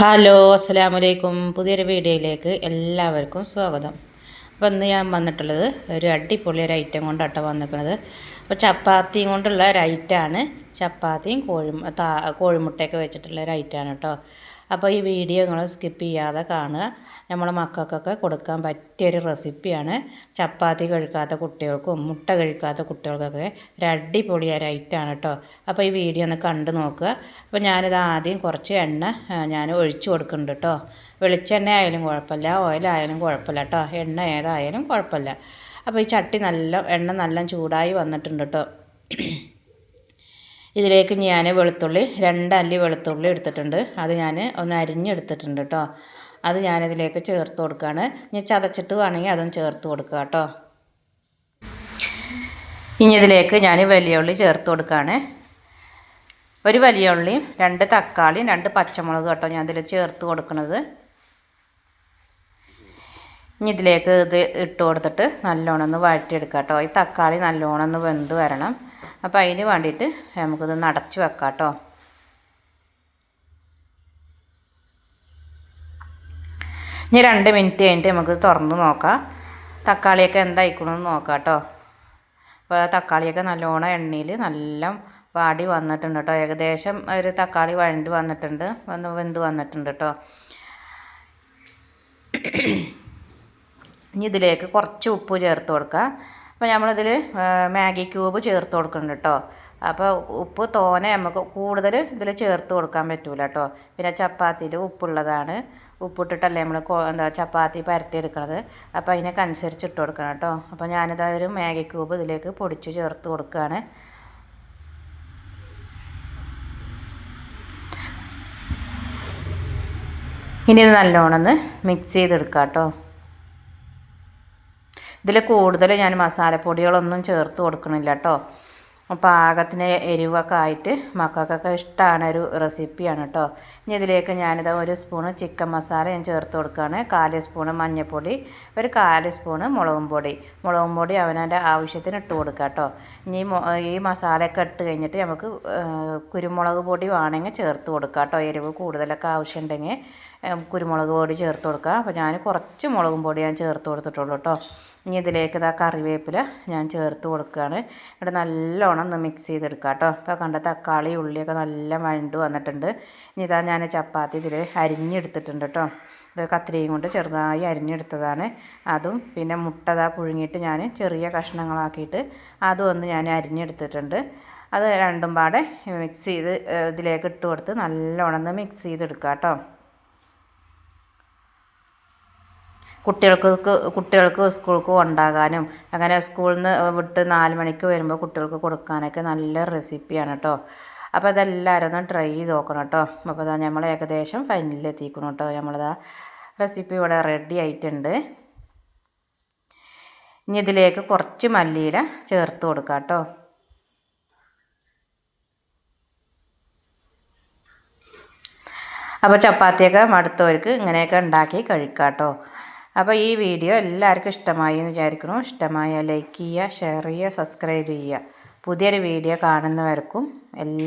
Hello അസ്സാം വലൈക്കും പുതിയൊരു വീഡിയോയിലേക്ക് എല്ലാവർക്കും സ്വാഗതം. അപ്പോൾ ഇന്ന് ഞാൻ വന്നിട്ടുള്ളത് ഒരു അടിപൊളി ഒരു ഐറ്റം കൊണ്ടാട്ടോ വന്നിരിക്കുന്നത്. അപ്പോൾ ചപ്പാത്തിയും കൊണ്ടുള്ള ഒരു ഐറ്റമാണ് ചപ്പാത്തിയും കോഴി കോഴിമുട്ടയൊക്കെ വെച്ചിട്ടുള്ള ഒരു ഐറ്റമാണ് കേട്ടോ അപ്പോൾ ഈ വീഡിയോ നിങ്ങൾ സ്കിപ്പ് ചെയ്യാതെ കാണുക. നമ്മളെ മക്കൾക്കൊക്കെ കൊടുക്കാൻ പറ്റിയൊരു റെസിപ്പിയാണ്. ചപ്പാത്തി കഴിക്കാത്ത കുട്ടികൾക്കും മുട്ട കഴിക്കാത്ത കുട്ടികൾക്കൊക്കെ ഒരു അടിപൊളി ഒരു ഐറ്റമാണ് കേട്ടോ. അപ്പോൾ ഈ വീഡിയോ ഒന്ന് കണ്ടു നോക്കുക. അപ്പോൾ ഞാനിത് ആദ്യം കുറച്ച് എണ്ണ ഞാൻ ഒഴിച്ചു കൊടുക്കുന്നുണ്ട് കേട്ടോ. വെളിച്ചെണ്ണ ആയാലും കുഴപ്പമില്ല ഓയിലായാലും കുഴപ്പമില്ല കേട്ടോ. എണ്ണ ഏതായാലും കുഴപ്പമില്ല. അപ്പോൾ ഈ ചട്ടി നല്ല എണ്ണ നല്ല ചൂടായി വന്നിട്ടുണ്ട് കേട്ടോ. ഇതിലേക്ക് ഞാൻ വെളുത്തുള്ളി രണ്ടല്ലി വെളുത്തുള്ളി എടുത്തിട്ടുണ്ട്. അത് ഞാൻ ഒന്ന് അരിഞ്ഞെടുത്തിട്ടുണ്ട് കേട്ടോ അത് ഞാനിതിലേക്ക് ചേർത്ത് കൊടുക്കുകയാണ് ഇനി ചതച്ചിട്ട് വേണമെങ്കിൽ അതും ചേർത്ത് കൊടുക്കുക കേട്ടോ ഇനി ഇതിലേക്ക് ഞാൻ വലിയ ഉള്ളി ചേർത്ത് കൊടുക്കുകയാണ് ഒരു വലിയ ഉള്ളിയും രണ്ട് തക്കാളിയും രണ്ട് പച്ചമുളക് കേട്ടോ ഞാൻ ഇതിൽ ചേർത്ത് കൊടുക്കുന്നത് ഇനി ഇതിലേക്ക് ഇത് ഇട്ട് കൊടുത്തിട്ട് നല്ലോണം ഒന്ന് വഴറ്റിയെടുക്കാം കേട്ടോ ഈ തക്കാളി നല്ലോണം ഒന്ന് വെന്ത് വരണം. അപ്പോൾ അതിന് വേണ്ടിയിട്ട് നമുക്കിത് നടച്ച് വെക്കാം കേട്ടോ ഇനി രണ്ട് മിനിറ്റ് കഴിഞ്ഞിട്ട് നമുക്ക് തുറന്ന് നോക്കാം. തക്കാളിയൊക്കെ എന്തായിക്കണമെന്ന് നോക്കാം കേട്ടോ അപ്പോൾ തക്കാളിയൊക്കെ നല്ലോണം എണ്ണയിൽ നല്ല വാടി വന്നിട്ടുണ്ട് കേട്ടോ ഏകദേശം ഒരു തക്കാളി വഴണ്ട് വന്നിട്ടുണ്ട്. വന്ന് വെന്ത് വന്നിട്ടുണ്ട് കേട്ടോ ഇനി ഇതിലേക്ക് കുറച്ച് ഉപ്പ് ചേർത്ത് കൊടുക്കുക അപ്പോൾ നമ്മളിതിൽ മാഗി ക്യൂബ് ചേർത്ത് കൊടുക്കുന്നുണ്ട് കേട്ടോ അപ്പോൾ ഉപ്പ് തോനെ നമുക്ക് കൂടുതൽ ഇതിൽ ചേർത്ത് കൊടുക്കാൻ പറ്റൂല കേട്ടോ പിന്നെ ചപ്പാത്തിയിൽ ഉപ്പുള്ളതാണ്. ഉപ്പിട്ടിട്ടല്ലേ നമ്മൾ എന്താ ചപ്പാത്തി പരത്തിയെടുക്കണത്. അപ്പോൾ അതിനൊക്കെ അനുസരിച്ച് ഇട്ട് കൊടുക്കണം കേട്ടോ അപ്പോൾ ഞാനിത് ഒരു മാഗി ക്യൂബ് ഇതിലേക്ക് പൊടിച്ച് ചേർത്ത് കൊടുക്കുകയാണ് ഇനി ഇത് നല്ലോണം ഒന്ന് മിക്സ് ചെയ്തെടുക്കാം കേട്ടോ ഇതിൽ കൂടുതൽ ഞാൻ മസാലപ്പൊടികളൊന്നും ചേർത്ത് കൊടുക്കണില്ല കേട്ടോ. പാകത്തിന് എരിവൊക്കെ ആയിട്ട് മക്കൾക്കൊക്കെ ഇഷ്ടമാണ് ഒരു റെസിപ്പിയാണ് കേട്ടോ. ഇനി ഇതിലേക്ക് ഞാനിത് ഒരു സ്പൂണ് ചിക്കൻ മസാല ഞാൻ ചേർത്ത് കൊടുക്കുകയാണ്. കാൽ സ്പൂണ് മഞ്ഞൾപ്പൊടി ഒരു കാൽ സ്പൂണ് മുളകും പൊടി. മുളകും പൊടി അവനവന്റെ ആവശ്യത്തിന് ഇട്ട് കൊടുക്കുക കേട്ടോ. ഇനി ഈ മസാലയൊക്കെ ഇട്ട് കഴിഞ്ഞിട്ട് നമുക്ക് കുരുമുളക് പൊടി വേണമെങ്കിൽ ചേർത്ത് കൊടുക്കുക കേട്ടോ. എരിവ് കൂടുതലൊക്കെ ആവശ്യമുണ്ടെങ്കിൽ കുരുമുളക് പൊടി ചേർത്ത് കൊടുക്കുക. അപ്പോൾ ഞാൻ കുറച്ച് മുളകും പൊടി ഞാൻ ചേർത്ത് കൊടുത്തിട്ടുള്ളൂ കേട്ടോ. ഇനി ഇതിലേക്ക് ഇതാ കറിവേപ്പില ഞാൻ ചേർത്ത് കൊടുക്കുകയാണ്. ഇവിടെ നല്ലോണം ഒന്ന് മിക്സ് ചെയ്തെടുക്കുക കേട്ടോ. അപ്പോൾ കണ്ട തക്കാളി ഉള്ളിയൊക്കെ നല്ല വഴണ്ട് വന്നിട്ടുണ്ട്. ഇനി ഇതാ ഞാൻ ചപ്പാത്തി ഇതിൽ അരിഞ്ഞെടുത്തിട്ടുണ്ട് കേട്ടോ. ഇത് കത്തിരിയും കൊണ്ട് ചെറുതായി അരിഞ്ഞെടുത്തതാണ്. അതും പിന്നെ മുട്ട ഇതാ പുഴുങ്ങിയിട്ട് ഞാൻ ചെറിയ കഷ്ണങ്ങളാക്കിയിട്ട് അതും ഒന്ന് ഞാൻ അരിഞ്ഞെടുത്തിട്ടുണ്ട്. അത് രണ്ടും പാടെ മിക്സ് ചെയ്ത് ഇതിലേക്ക് ഇട്ട് കൊടുത്ത് നല്ലോണം ഒന്ന് മിക്സ് ചെയ്തെടുക്കുക കേട്ടോ. കുട്ടികൾക്ക് കുട്ടികൾക്ക് സ്കൂൾക്ക് കൊണ്ടാകാനും അങ്ങനെ സ്കൂളിൽ നിന്ന് വിട്ട് നാല് മണിക്ക് വരുമ്പോൾ കുട്ടികൾക്ക് കൊടുക്കാനൊക്കെ നല്ല റെസിപ്പിയാണ് കേട്ടോ അപ്പോൾ അതെല്ലാവരും ഒന്ന് ട്രൈ ചെയ്ത് നോക്കണം കേട്ടോ അപ്പോൾ അതാ നമ്മൾ ഏകദേശം ഫൈനലിലെത്തിക്കണം കേട്ടോ നമ്മളിതാ റെസിപ്പി ഇവിടെ റെഡി ആയിട്ടുണ്ട്. ഇനി ഇതിലേക്ക് കുറച്ച് മല്ലിയില ചേർത്ത് കൊടുക്കാം കേട്ടോ അപ്പോൾ ചപ്പാത്തിയൊക്കെ മടുത്തവർക്ക് ഇങ്ങനെയൊക്കെ ഉണ്ടാക്കി കഴിക്കാം കേട്ടോ അപ്പോൾ ഈ വീഡിയോ എല്ലാവർക്കും ഇഷ്ടമായി എന്ന് വിചാരിക്കുന്നു. ഇഷ്ടമായ ലൈക്ക് ചെയ്യുക ഷെയർ ചെയ്യുക സബ്സ്ക്രൈബ് ചെയ്യുക. പുതിയൊരു വീഡിയോ കാണുന്നവർക്കും എല്ലാ